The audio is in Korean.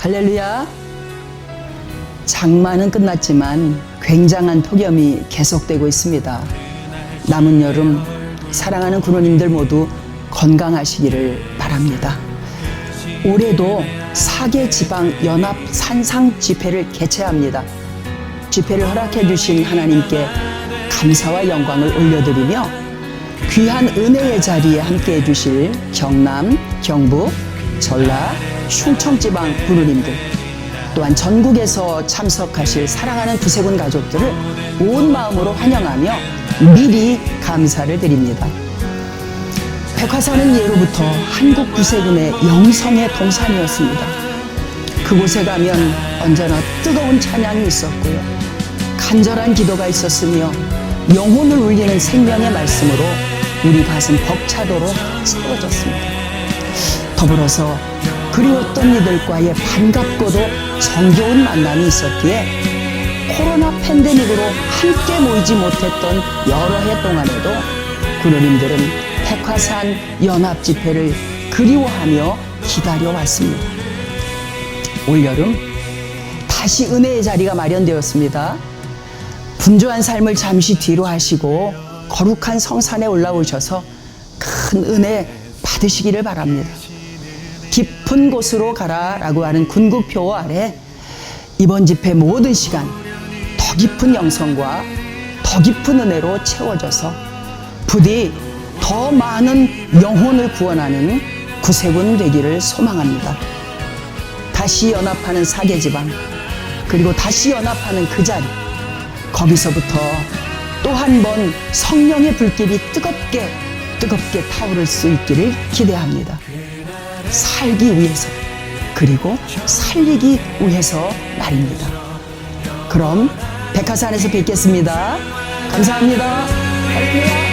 할렐루야. 장마는 끝났지만 굉장한 폭염이 계속되고 있습니다. 남은 여름 사랑하는 군원님들 모두 건강하시기를 바랍니다. 올해도 사계 지방 연합 산상 집회를 개최합니다. 집회를 허락해 주신 하나님께 감사와 영광을 올려드리며 귀한 은혜의 자리에 함께 해주실 경남, 경북, 전라, 충청지방 부르님들 또한 전국에서 참석하실 사랑하는 구세군 가족들을 온 마음으로 환영하며 미리 감사를 드립니다. 백화사는 예로부터 한국 구세군의 영성의 동산이었습니다. 그곳에 가면 언제나 뜨거운 찬양이 있었고요. 간절한 기도가 있었으며 영혼을 울리는 생명의 말씀으로 우리 가슴 벅차도록 채워졌습니다. 더불어서 그리웠던 이들과의 반갑고도 정겨운 만남이 있었기에 코로나 팬데믹으로 함께 모이지 못했던 여러 해 동안에도 군우님들은 백화산 연합 집회를 그리워하며 기다려왔습니다. 올여름 다시 은혜의 자리가 마련되었습니다. 분주한 삶을 잠시 뒤로 하시고 거룩한 성산에 올라오셔서 큰 은혜 받으시기를 바랍니다. 깊은 곳으로 가라 라고 하는 군국표 아래 이번 집회 모든 시간 더 깊은 영성과 더 깊은 은혜로 채워져서 부디 더 많은 영혼을 구원하는 구세군 되기를 소망합니다. 다시 연합하는 사계지방 그리고 다시 연합하는 그 자리 거기서부터 또 한 번 성령의 불길이 뜨겁게 뜨겁게 타오를 수 있기를 기대합니다. 살기 위해서 그리고 살리기 위해서 말입니다. 그럼 백화산에서 뵙겠습니다. 감사합니다.